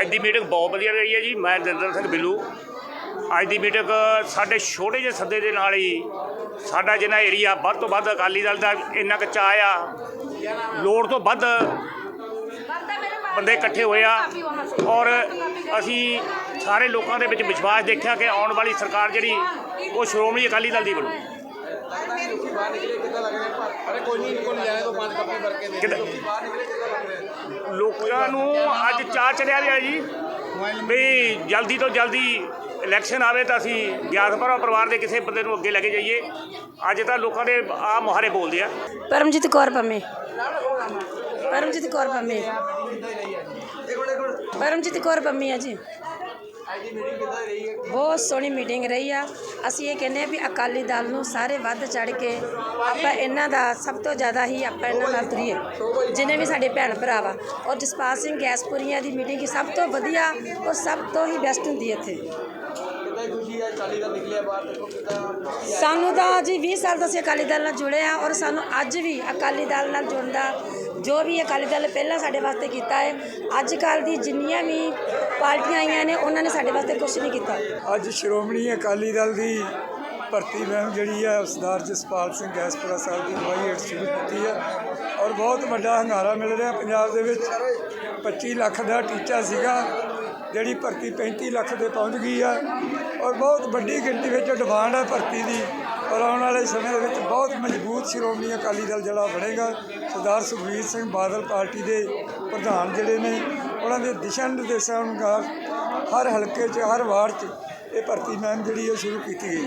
ਅੱਜ ਦੀ ਮੀਟਿੰਗ ਬਹੁਤ ਵਧੀਆ ਰਹੀ ਹੈ ਜੀ। ਮੈਂ ਦਰਦਰ ਸਿੰਘ ਬਿੱਲੂ। ਅੱਜ ਦੀ ਮੀਟਿੰਗ ਸਾਡੇ ਛੋਟੇ ਜਿਹੇ ਸੱਦੇ ਦੇ ਨਾਲ ਹੀ ਸਾਡਾ ਜਿੰਨਾ ਏਰੀਆ ਵੱਧ ਤੋਂ ਵੱਧ ਅਕਾਲੀ ਦਲ ਦਾ ਇੰਨਾ ਕੁ ਚਾਅ ਆ ਲੋੜ ਤੋਂ ਵੱਧ ਬੰਦੇ ਇਕੱਠੇ ਹੋਏ ਆ। ਔਰ ਅਸੀਂ ਸਾਰੇ ਲੋਕਾਂ ਦੇ ਵਿੱਚ ਵਿਸ਼ਵਾਸ ਦੇਖਿਆ ਕਿ ਆਉਣ ਵਾਲੀ ਸਰਕਾਰ ਜਿਹੜੀ ਉਹ ਸ਼੍ਰੋਮਣੀ ਅਕਾਲੀ ਦਲ ਦੀ ਬਣੂ। ਕਿੱਦਾਂ ਲੱਗ ਰਿਹਾ ਅਰੇ ਕੋਈ ਨਹੀਂ ਇनको ਲੈ ਜਾਣੇ ਤੋਂ ਪੰਜ ਕੱਪੀ ਭਰ ਕੇ ਦੇ ਕਿੱਦਾਂ- ਲੋਕੀ ਬਾਹਰ ਨਿਕਲੇ ਕਿੱਦਾਂ ਲੱਗ ਰਿਹਾ? ਲੋਕਾਂ ਨੂੰ ਅੱਜ ਚਾਹ ਚੜਿਆ ਰਿਹਾ ਜੀ ਵੀ ਜਲਦੀ ਤੋਂ ਜਲਦੀ ਇਲੈਕਸ਼ਨ ਆਵੇ ਤਾਂ ਅਸੀਂ ਗਿਆਸਪੁਰਾ ਪਰਿਵਾਰ ਦੇ ਕਿਸੇ ਬੰਦੇ ਨੂੰ ਅੱਗੇ ਲੈ ਕੇ ਜਾਈਏ। ਅੱਜ ਤਾਂ ਲੋਕਾਂ ਦੇ ਆ ਮੁਹਾਰੇ ਬੋਲਦੇ ਆ। ਪਰਮਜੀਤ ਕੌਰ ਪੰਮੇ ਪਰਮਜੀਤ ਕੌਰ ਪੰਮੇ ਪਰਮਜੀਤ ਕੌਰ ਪੰਮੀ ਆ ਜੀ। ਬਹੁਤ ਸੋਹਣੀ ਮੀਟਿੰਗ ਰਹੀ ਆ। ਅਸੀਂ ਇਹ ਕਹਿੰਦੇ ਆ ਵੀ ਅਕਾਲੀ ਦਲ ਨੂੰ ਸਾਰੇ ਵੱਧ ਚੜ ਕੇ ਆਪਾਂ ਇਹਨਾਂ ਦਾ ਸਭ ਤੋਂ ਜ਼ਿਆਦਾ ਹੀ ਆਪਾਂ ਇਹਨਾਂ ਨਾਲ ਤੁਰੀਏ। ਜਿਨੇ ਵੀ ਸਾਡੇ ਭੈਣ ਭਰਾ ਵਾ, ਔਰ ਜਸਪਾਲ ਸਿੰਘ ਗੈਸਪੁਰੀਆਂ ਦੀ ਮੀਟਿੰਗ ਸਭ ਤੋਂ ਵਧੀਆ ਔਰ ਸਭ ਤੋਂ ਹੀ ਬੈਸਟ ਹੁੰਦੀ ਹੈ ਇੱਥੇ। ਦੀ ਖੁਸ਼ੀ ਹੈ ਚਾਲੀ ਦਾ ਨਿਕਲਿਆ ਬਾਹਰ ਦੇਖੋ ਕਿੱਦਾਂ ਸਾਨੂੰ ਤਾਂ ਜੀ 20 ਸਾਲ ਤੋਂ ਅਸੀਂ ਅਕਾਲੀ ਦਲ ਨਾਲ ਜੁੜੇ ਆ ਔਰ ਸਾਨੂੰ ਅੱਜ ਵੀ ਅਕਾਲੀ ਦਲ ਨਾਲ ਜੁੜਨ ਦਾ ਜੋ ਵੀ ਅਕਾਲੀ ਦਲ ਪਹਿਲਾਂ ਸਾਡੇ ਵਾਸਤੇ ਕੀਤਾ ਹੈ ਅੱਜ ਕੱਲ ਦੀ ਜਿੰਨੀਆਂ ਵੀ ਪਾਰਟੀਆਂ ਆਈਆਂ ਨੇ ਉਹਨਾਂ ਨੇ ਸਾਡੇ ਵਾਸਤੇ ਕੁਝ ਨਹੀਂ ਕੀਤਾ। ਅੱਜ ਸ਼੍ਰੋਮਣੀ ਅਕਾਲੀ ਦਲ ਦੀ ਭਰਤੀ ਮੁਹਿੰਮ ਜਿਹੜੀ ਹੈ ਸਰਦਾਰ ਜਸਪਾਲ ਸਿੰਘ ਗੈਸਪੁਰਾ ਸਾਹਿਬ ਦੀ ਅਗਵਾਈ ਹੇਠ ਸ਼ੁਰੂ ਕੀਤੀ ਹੈ ਔਰ ਬਹੁਤ ਵੱਡਾ ਹੰਗਾਰਾ ਮਿਲ ਰਿਹਾ ਪੰਜਾਬ ਦੇ ਵਿੱਚ। 25 ਲੱਖ ਦਾ ਟੀਚਾ ਸੀਗਾ ਜਿਹੜੀ ਭਰਤੀ 35 ਲੱਖ 'ਤੇ ਪਹੁੰਚ ਗਈ ਆ ਔਰ ਬਹੁਤ ਵੱਡੀ ਗਿਣਤੀ ਵਿੱਚ ਡਿਮਾਂਡ ਹੈ ਭਰਤੀ ਦੀ, ਔਰ ਆਉਣ ਵਾਲੇ ਸਮੇਂ ਦੇ ਵਿੱਚ ਬਹੁਤ ਮਜ਼ਬੂਤ ਸ਼੍ਰੋਮਣੀ ਅਕਾਲੀ ਦਲ ਜਿਹੜਾ ਬਣੇਗਾ, ਸਰਦਾਰ ਸੁਖਬੀਰ ਸਿੰਘ ਬਾਦਲ ਪਾਰਟੀ ਦੇ ਪ੍ਰਧਾਨ ਜਿਹੜੇ ਨੇ, ਉਹਨਾਂ ਦੇ ਦਿਸ਼ਾ ਨਿਰਦੇਸ਼ਾਂ ਅਨੁਸਾਰ ਹਰ ਹਲਕੇ 'ਚ, ਹਰ ਵਾਰਡ 'ਚ ਇਹ ਭਰਤੀ ਮੁਹਿੰਮ ਜਿਹੜੀ ਹੈ ਸ਼ੁਰੂ ਕੀਤੀ ਗਈ ਹੈ।